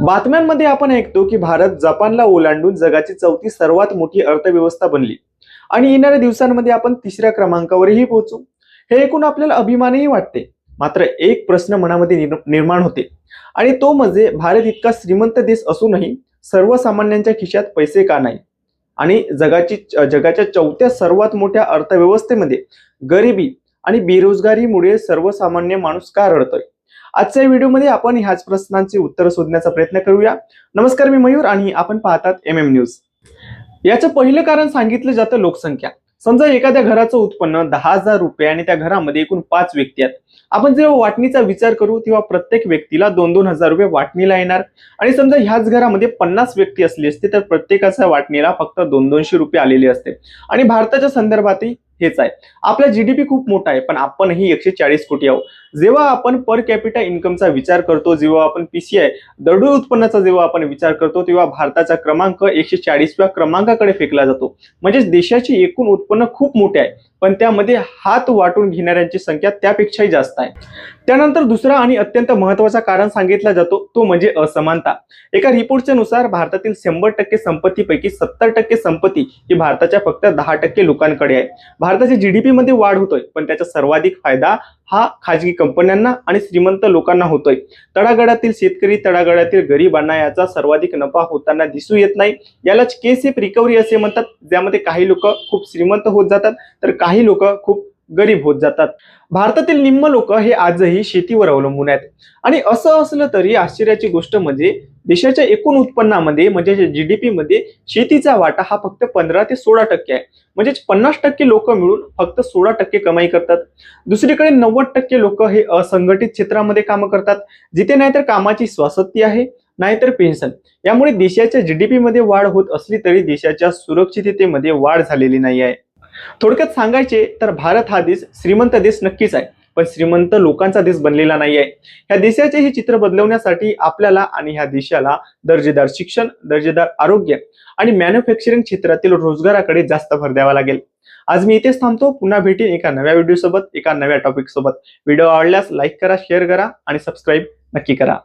बातम्यांमध्ये आपण ऐकतो की भारत जपानला ओलांडून जगाची चौथी सर्वात मोठी अर्थव्यवस्था बनली. आणि येणाऱ्या दिवसांमध्ये आपण तिसऱ्या क्रमांकावरही पोहोचू. हे ऐकून आपल्याला अभिमानही वाटते. मात्र एक प्रश्न मनामध्ये निर्माण होते. आणि तो म्हणजे भारत इतका श्रीमंत देश असूनही सर्वसामान्यांच्या खिशात पैसे का नाही? आणि जगाची जगाच्या चौथ्या सर्वात मोठ्या अर्थव्यवस्थेमध्ये गरिबी आणि बेरोजगारीमुळे सर्वसामान्य माणूस का रडतोय? आजच्या व्हिडिओमध्ये आपण ह्याच प्रश्नांची उत्तर शोधण्याचा प्रयत्न करूया. नमस्कार मी मयूर आणि आपण पाहतात एम एम न्यूज याचं पहिलं कारण सांगितलं जातं लोकसंख्या. समजा एखाद्या घराचं उत्पन्न दहा हजार रुपये आणि त्या घरामध्ये एकूण पाच व्यक्ती आहेत. आपण जेव्हा वाटणीचा विचार करू तेव्हा प्रत्येक व्यक्तीला दोन दोन हजार रुपये वाटणीला येणार. आणि समजा ह्याच घरामध्ये पन्नास व्यक्ती असली असते तर प्रत्येकाच्या वाटणीला फक्त दोन दोनशे रुपये आलेले असते. आणि भारताच्या संदर्भातही हेच आहे. आपला जीडीपी खूप मोठा आहे पण आपणही एकशे चाळीस कोटी आहोत. जेव्हा आपण पर कॅपिटा इन्कमचा विचार करतो जेव्हा आपण पीसीआय दरडोई उत्पन्नाचा जेव्हा आपण विचार करतो तेव्हा भारताचा क्रमांक एकशे चाळीसव्या क्रमांकाकडे फेकला जातो. म्हणजेच देशाचे एकूण उत्पन्न खूप मोठे आहे पण त्यामध्ये हात वाटून घेणाऱ्यांची संख्या त्यापेक्षाही जास्त आहे. त्यानंतर दुसरा आणि अत्यंत महत्त्वाचा कारण सांगितला जातो तो म्हणजे असमानता. एका रिपोर्टच्या नुसार भारतातील शंभर टक्के संपत्तीपैकी सत्तर टक्के संपत्ती ही भारताच्या फक्त दहा टक्के लोकांकडे आहे. भारताच्या जीडीपी मध्ये वाढ होतोय पण त्याचा सर्वाधिक फायदा हा खाजगी कंपन्यांना आणि श्रीमंत लोकांना होतोय. तळागाळातील शेतकरी तळागाळातील गरिबांना याचा सर्वाधिक नफा होताना दिसू येत नाही. यालाच केस एफ रिकव्हरी असे म्हणतात ज्यामध्ये काही लोक खूप श्रीमंत होत जातात. तर काही लोक खूप गरीब होत जातात. भारतातील निम्म लोक हे आजही शेतीवर अवलंबून आहेत. आणि असं असलं तरी आश्चर्याची गोष्ट म्हणजे देशाच्या एकूण उत्पन्नामध्ये म्हणजे जीडीपी मध्ये शेतीचा वाटा हा फक्त पंधरा ते सोळा टक्के आहे. म्हणजेच पन्नास टक्के लोक मिळून फक्त सोळा टक्के कमाई करतात. दुसरीकडे नव्वद टक्के लोक हे असंघटित क्षेत्रामध्ये कामं करतात जिथे नाहीतर कामाची स्वासत्ती आहे नाहीतर पेन्शन. यामुळे देशाच्या जीडीपी मध्ये वाढ होत असली तरी देशाच्या सुरक्षिततेमध्ये वाढ झालेली नाही आहे. थोडक्यात सांगायचे तर भारत हा देश श्रीमंत देश नक्कीच आहे पण श्रीमंत लोकांचा देश बनलेला नाही आहे ह्या देशाचे हे चित्र बदलवण्यासाठी आपल्याला आणि ह्या देशाला दर्जेदार शिक्षण दर्जेदार आरोग्य आणि मॅन्युफॅक्चरिंग क्षेत्रातील रोजगाराकडे जास्त भर द्यावा लागेल. आज मी इथेच थांबतो पुन्हा भेटेन एका नव्या व्हिडिओ सोबत एका नव्या टॉपिक सोबत. व्हिडिओ आवडल्यास लाईक करा शेअर करा आणि सबस्क्राईब नक्की करा.